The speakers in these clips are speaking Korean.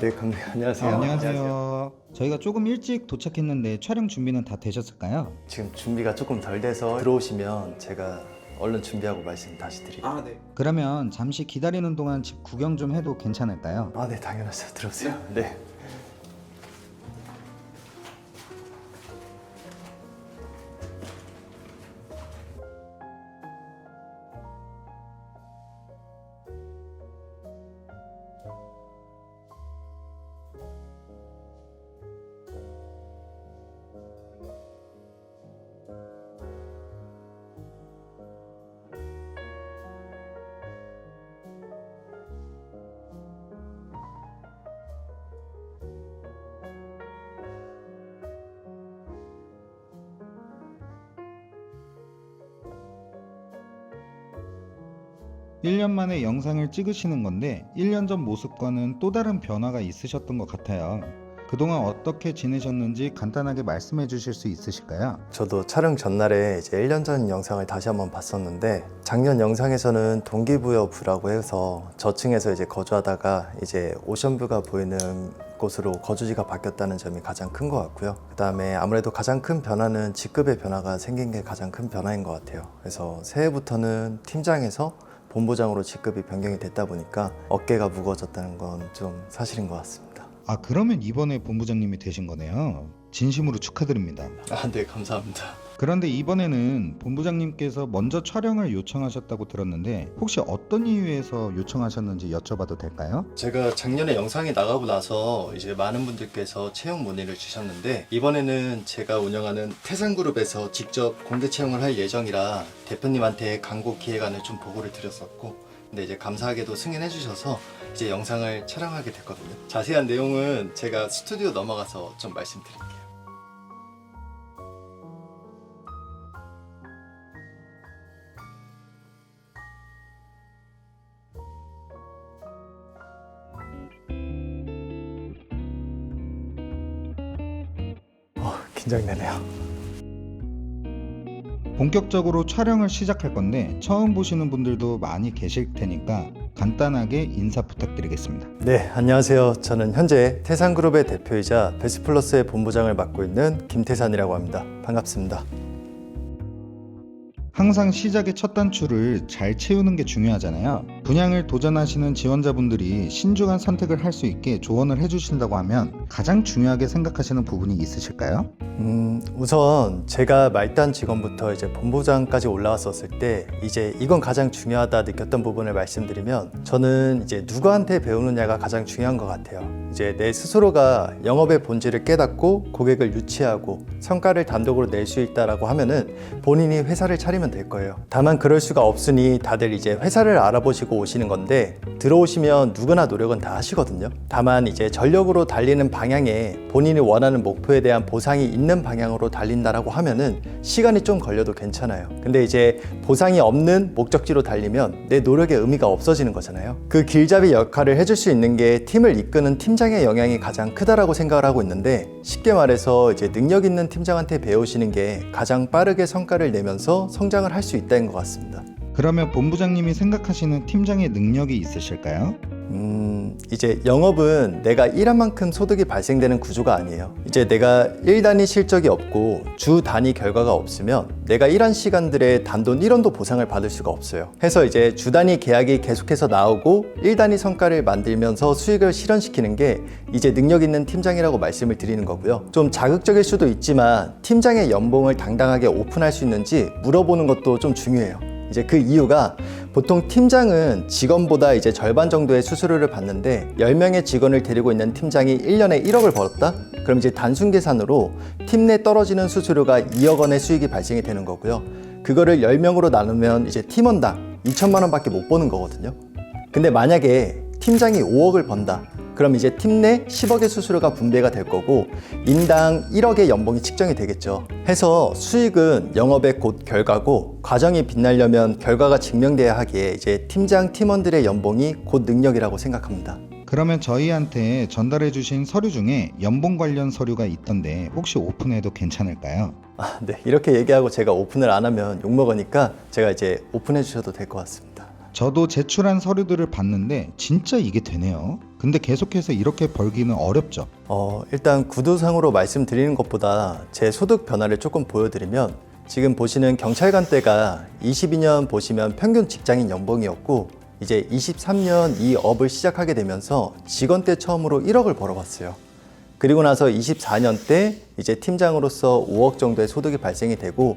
네, 감독님 안녕하세요. 아, 안녕하세요. 저희가 조금 일찍 도착했는데 촬영 준비는 다 되셨을까요? 지금 준비가 조금 덜 돼서 들어오시면 제가 얼른 준비하고 말씀 다시 드릴게요. 아, 네. 그러면 잠시 기다리는 동안 집 구경 좀 해도 괜찮을까요? 아, 네, 당연하죠. 들어오세요. 네. 일년 만에 영상을 찍으시는 건데 1년 전 모습과는 또 다른 변화가 있으셨던 것 같아요. 그동안 어떻게 지내셨는지 간단하게 말씀해 주실 수 있으실까요? 저도 촬영 전날에 이제 1년 전 영상을 다시 한번 봤었는데 작년 영상에서는 동기부여 부라고 해서 저층에서 이제 거주하다가 이제 오션뷰가 보이는 곳으로 거주지가 바뀌었다는 점이 가장 큰 것 같고요. 그 다음에 아무래도 가장 큰 변화는 직급의 변화가 생긴 게 가장 큰 변화인 것 같아요. 그래서 새해부터는 팀장에서 본부장으로 직급이 변경이 됐다 보니까 어깨가 무거워졌다는 건 좀 사실인 것 같습니다. 아, 그러면 이번에 본부장님이 되신 거네요. 진심으로 축하드립니다. 아, 네, 감사합니다. 그런데 이번에는 본부장님께서 먼저 촬영을 요청하셨다고 들었는데 혹시 어떤 이유에서 요청하셨는지 여쭤봐도 될까요? 제가 작년에 영상이 나가고 나서 이제 많은 분들께서 채용 문의를 주셨는데 이번에는 제가 운영하는 태산그룹에서 직접 공개 채용을 할 예정이라 대표님한테 광고 기획안을 좀 보고를 드렸었고 근데 이제 감사하게도 승인해 주셔서 이제 영상을 촬영하게 됐거든요. 자세한 내용은 제가 스튜디오 넘어가서 좀 말씀드릴게요. 긴장되네요. 본격적으로 촬영을 시작할 건데 처음 보시는 분들도 많이 계실 테니까 간단하게 인사 부탁드리겠습니다. 네, 안녕하세요. 저는 현재 태산그룹의 대표이자 베스플러스의 본부장을 맡고 있는 김태산이라고 합니다. 반갑습니다. 항상 시작의 첫 단추를 잘 채우는 게 중요하잖아요. 분양을 도전하시는 지원자분들이 신중한 선택을 할 수 있게 조언을 해주신다고 하면 가장 중요하게 생각하시는 부분이 있으실까요? 음, 우선 제가 말단 직원부터 이제 본부장까지 올라왔었을 때 이제 이건 가장 중요하다 느꼈던 부분을 말씀드리면 저는 이제 누구한테 배우느냐가 가장 중요한 것 같아요. 이제 내 스스로가 영업의 본질을 깨닫고 고객을 유치하고 성과를 단독으로 낼 수 있다라고 하면은 본인이 회사를 차리면 될 거예요. 다만 그럴 수가 없으니 다들 이제 회사를 알아보시 고 오시는 건데 들어오시면 누구나 노력은 다 하시거든요. 다만 이제 전력으로 달리는 방향에 본인이 원하는 목표에 대한 보상이 있는 방향으로 달린다라고 하면은 시간이 좀 걸려도 괜찮아요. 근데 이제 보상이 없는 목적지로 달리면 내 노력의 의미가 없어지는 거잖아요. 그 길잡이 역할을 해줄 수 있는 게 팀을 이끄는 팀장의 영향이 가장 크다라고 생각을 하고 있는데 쉽게 말해서 이제 능력 있는 팀장한테 배우시는 게 가장 빠르게 성과를 내면서 성장을 할 수 있다는 것 같습니다. 그러면 본부장님이 생각하시는 팀장의 능력이 있으실까요? 음, 이제 영업은 내가 일한 만큼 소득이 발생되는 구조가 아니에요. 이제 내가 일 단위 실적이 없고 주 단위 결과가 없으면 내가 일한 시간들의 단돈 1원도 보상을 받을 수가 없어요. 해서 이제 주 단위 계약이 계속해서 나오고 일 단위 성과를 만들면서 수익을 실현시키는 게 이제 능력 있는 팀장이라고 말씀을 드리는 거고요. 좀 자극적일 수도 있지만 팀장의 연봉을 당당하게 오픈할 수 있는지 물어보는 것도 좀 중요해요. 이제 그 이유가 보통 팀장은 직원보다 이제 절반 정도의 수수료를 받는데 10명의 직원을 데리고 있는 팀장이 1년에 1억을 벌었다? 그럼 이제 단순 계산으로 팀 내 떨어지는 수수료가 2억 원의 수익이 발생이 되는 거고요. 그거를 10명으로 나누면 이제 팀원당 2천만 원밖에 못 버는 거거든요. 근데 만약에 팀장이 5억을 번다. 그럼 이제 팀 내 10억의 수수료가 분배가 될 거고 인당 1억의 연봉이 측정이 되겠죠. 해서 수익은 영업의 곧 결과고 과정이 빛나려면 결과가 증명돼야 하기에 이제 팀장 팀원들의 연봉이 곧 능력이라고 생각합니다. 그러면 저희한테 전달해 주신 서류 중에 연봉 관련 서류가 있던데 혹시 오픈해도 괜찮을까요? 아, 네. 이렇게 얘기하고 제가 오픈을 안 하면 욕먹으니까 제가 이제 오픈해 주셔도 될 것 같습니다. 저도 제출한 서류들을 봤는데 진짜 이게 되네요. 근데 계속해서 이렇게 벌기는 어렵죠. 어, 일단 구두상으로 말씀드리는 것보다 제 소득 변화를 조금 보여드리면 지금 보시는 경찰관 때가 22년 보시면 평균 직장인 연봉이었고 이제 23년 이 업을 시작하게 되면서 직원 때 처음으로 1억을 벌어봤어요. 그리고 나서 24년 때 이제 팀장으로서 5억 정도의 소득이 발생이 되고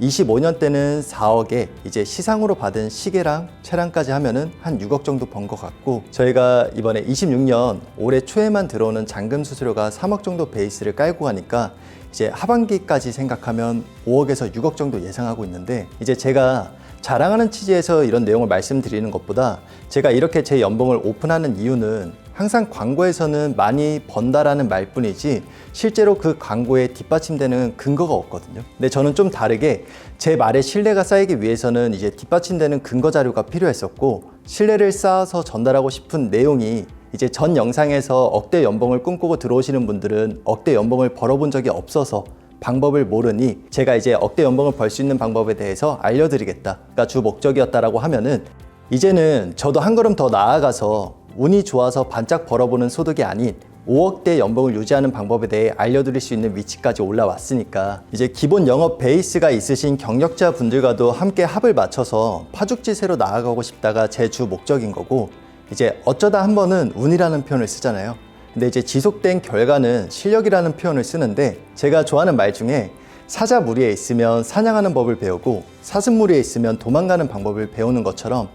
25년 때는 4억에 이제 시상으로 받은 시계랑 차량까지 하면은 한 6억 정도 번 것 같고 저희가 이번에 26년 올해 초에만 들어오는 잔금 수수료가 3억 정도 베이스를 깔고 가니까 이제 하반기까지 생각하면 5억에서 6억 정도 예상하고 있는데 이제 제가 자랑하는 취지에서 이런 내용을 말씀드리는 것보다 제가 이렇게 제 연봉을 오픈하는 이유는 항상 광고에서는 많이 번다라는 말뿐이지 실제로 그 광고에 뒷받침되는 근거가 없거든요. 근데 저는 좀 다르게 제 말에 신뢰가 쌓이기 위해서는 이제 뒷받침되는 근거 자료가 필요했었고 신뢰를 쌓아서 전달하고 싶은 내용이 이제 전 영상에서 억대 연봉을 꿈꾸고 들어오시는 분들은 억대 연봉을 벌어본 적이 없어서 방법을 모르니 제가 이제 억대 연봉을 벌 수 있는 방법에 대해서 알려드리겠다가 주 목적이었다라고 하면은 이제는 저도 한 걸음 더 나아가서 운이 좋아서 반짝 벌어보는 소득이 아닌 5억대 연봉을 유지하는 방법에 대해 알려드릴 수 있는 위치까지 올라왔으니까 이제 기본 영업 베이스가 있으신 경력자 분들과도 함께 합을 맞춰서 파죽지세로 나아가고 싶다가 제 주 목적인 거고 이제 어쩌다 한 번은 운이라는 표현을 쓰잖아요. 근데 이제 지속된 결과는 실력이라는 표현을 쓰는데 제가 좋아하는 말 중에 사자 무리에 있으면 사냥하는 법을 배우고 사슴 무리에 있으면 도망가는 방법을 배우는 것처럼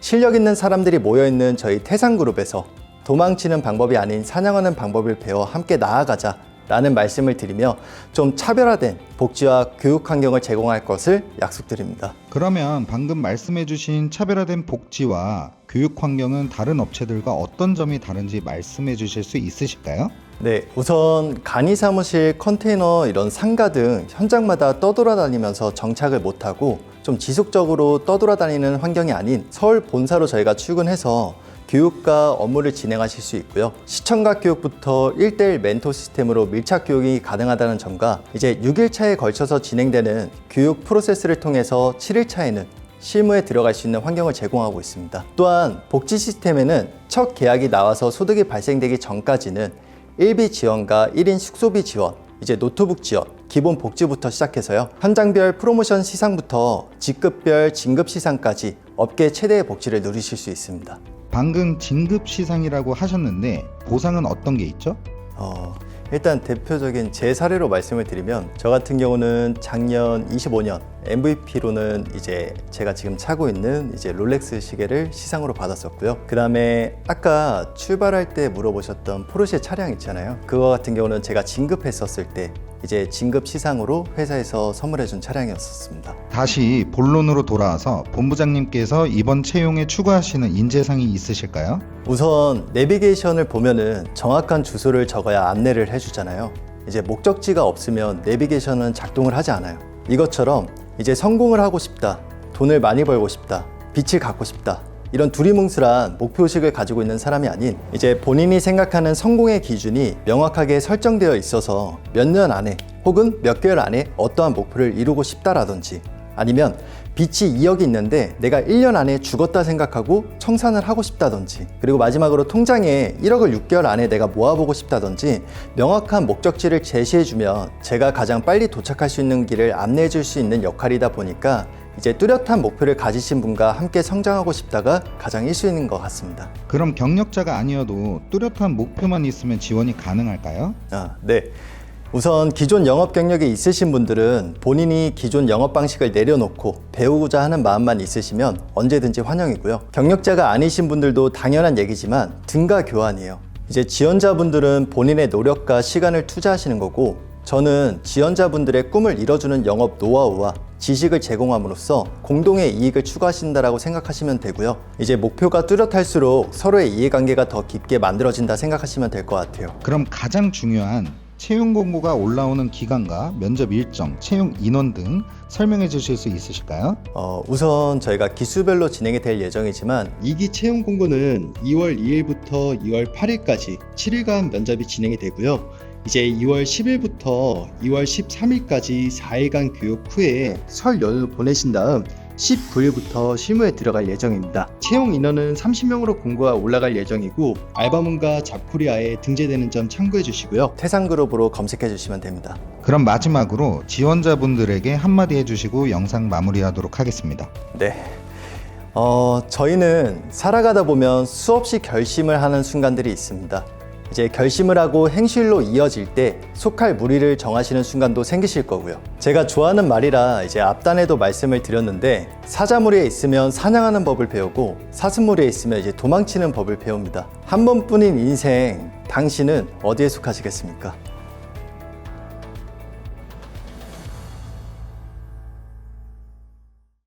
실력 있는 사람들이 모여 있는 저희 태산그룹에서 도망치는 방법이 아닌 사냥하는 방법을 배워 함께 나아가자 라는 말씀을 드리며 좀 차별화된 복지와 교육 환경을 제공할 것을 약속드립니다. 그러면 방금 말씀해주신 차별화된 복지와 교육 환경은 다른 업체들과 어떤 점이 다른지 말씀해 주실 수 있으실까요? 네, 우선 간이 사무실, 컨테이너 이런 상가 등 현장마다 떠돌아다니면서 정착을 못하고 좀 지속적으로 떠돌아다니는 환경이 아닌 서울 본사로 저희가 출근해서 교육과 업무를 진행하실 수 있고요. 시청각 교육부터 1대1 멘토 시스템으로 밀착 교육이 가능하다는 점과 이제 6일차에 걸쳐서 진행되는 교육 프로세스를 통해서 7일차에는 실무에 들어갈 수 있는 환경을 제공하고 있습니다. 또한 복지 시스템에는 첫 계약이 나와서 소득이 발생되기 전까지는 1비 지원과 1인 숙소비 지원, 이제 노트북 지원, 기본 복지부터 시작해서요. 현장별 프로모션 시상부터 직급별 진급 시상까지 업계 최대의 복지를 누리실 수 있습니다. 방금 진급 시상이라고 하셨는데 보상은 어떤 게 있죠? 어, 일단 대표적인 제 사례로 말씀을 드리면 저 같은 경우는 작년 25년 MVP로는 이제 제가 지금 차고 있는 이제 롤렉스 시계를 시상으로 받았었고요. 그 다음에 아까 출발할 때 물어보셨던 포르쉐 차량 있잖아요. 그거 같은 경우는 제가 진급했었을 때 이제 진급 시상으로 회사에서 선물해준 차량이었었습니다. 다시 본론으로 돌아와서 본부장님께서 이번 채용에 추구하시는 인재상이 있으실까요? 우선 내비게이션을 보면은 정확한 주소를 적어야 안내를 해주잖아요. 이제 목적지가 없으면 내비게이션은 작동을 하지 않아요. 이것처럼 이제 성공을 하고 싶다, 돈을 많이 벌고 싶다, 빛을 갖고 싶다. 이런 두리뭉술한 목표의식을 가지고 있는 사람이 아닌 이제 본인이 생각하는 성공의 기준이 명확하게 설정되어 있어서 몇 년 안에 혹은 몇 개월 안에 어떠한 목표를 이루고 싶다라든지 아니면 빚이 2억이 있는데 내가 1년 안에 죽었다 생각하고 청산을 하고 싶다든지 그리고 마지막으로 통장에 1억을 6개월 안에 내가 모아보고 싶다든지 명확한 목적지를 제시해주면 제가 가장 빨리 도착할 수 있는 길을 안내해 줄 수 있는 역할이다 보니까 이제 뚜렷한 목표를 가지신 분과 함께 성장하고 싶다가 가장 1순위인 것 같습니다. 그럼 경력자가 아니어도 뚜렷한 목표만 있으면 지원이 가능할까요? 아, 네. 우선 기존 영업 경력이 있으신 분들은 본인이 기존 영업 방식을 내려놓고 배우고자 하는 마음만 있으시면 언제든지 환영이고요. 경력자가 아니신 분들도 당연한 얘기지만 등가 교환이에요. 이제 지원자분들은 본인의 노력과 시간을 투자하시는 거고 저는 지원자분들의 꿈을 이뤄주는 영업 노하우와 지식을 제공함으로써 공동의 이익을 추구하신다라고 생각하시면 되고요. 이제 목표가 뚜렷할수록 서로의 이해관계가 더 깊게 만들어진다 생각하시면 될 것 같아요. 그럼 가장 중요한 채용 공고가 올라오는 기간과 면접 일정, 채용 인원 등 설명해 주실 수 있으실까요? 어, 우선 저희가 기수별로 진행이 될 예정이지만 2기 채용 공고는 2월 2일부터 2월 8일까지 7일간 면접이 진행이 되고요. 이제 2월 10일부터 2월 13일까지 4일간 교육 후에 설 연휴 보내신 다음 19일부터 실무에 들어갈 예정입니다. 채용 인원은 30명으로 공고가 올라갈 예정이고 알바몬과 잡코리아에 등재되는 점 참고해 주시고요. 태상그룹으로 검색해 주시면 됩니다. 그럼 마지막으로 지원자분들에게 한마디 해주시고 영상 마무리하도록 하겠습니다. 네. 어, 저희는 살아가다 보면 수없이 결심을 하는 순간들이 있습니다. 이제 결심을 하고 행실로 이어질 때 속할 무리를 정하시는 순간도 생기실 거고요. 제가 좋아하는 말이라 이제 앞단에도 말씀을 드렸는데 사자무리에 있으면 사냥하는 법을 배우고 사슴무리에 있으면 이제 도망치는 법을 배웁니다. 한 번뿐인 인생, 당신은 어디에 속하시겠습니까?